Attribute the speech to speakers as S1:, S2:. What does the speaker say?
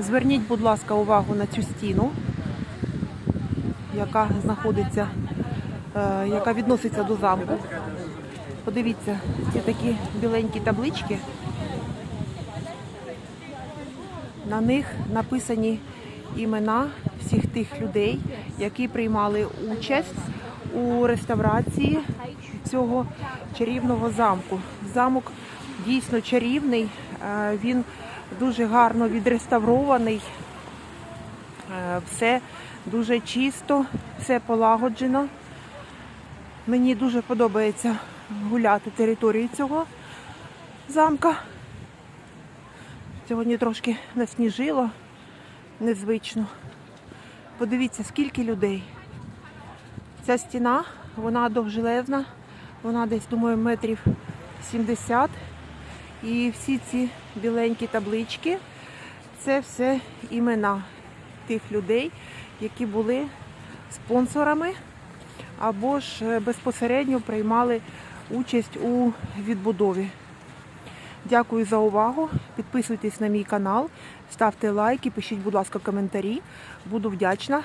S1: Зверніть, будь ласка, увагу на цю стіну, яка знаходиться, е, яка відноситься до замку. Подивіться, ці такі біленькі таблички. На них написані імена всіх тих людей, які приймали участь у реставрації цього чарівного замку. Замок дійсно чарівний, е, він дуже гарно відреставрований, Е, все дуже чисто, все полагоджено. Мені дуже подобається гуляти територією цього замка. Сьогодні трошки насніжило, незвично. Подивіться, скільки людей. Ця стіна, вона довжелезна, вона десь, думаю, метрів 70. І всі ці біленькі таблички це все імена тих людей, які були спонсорами або ж е, безпосередньо приймали участь у відбудові. Дякую за увагу. Підписуйтесь на мій канал, ставте лайки, пишіть, будь ласка, коментарі. Буду вдячна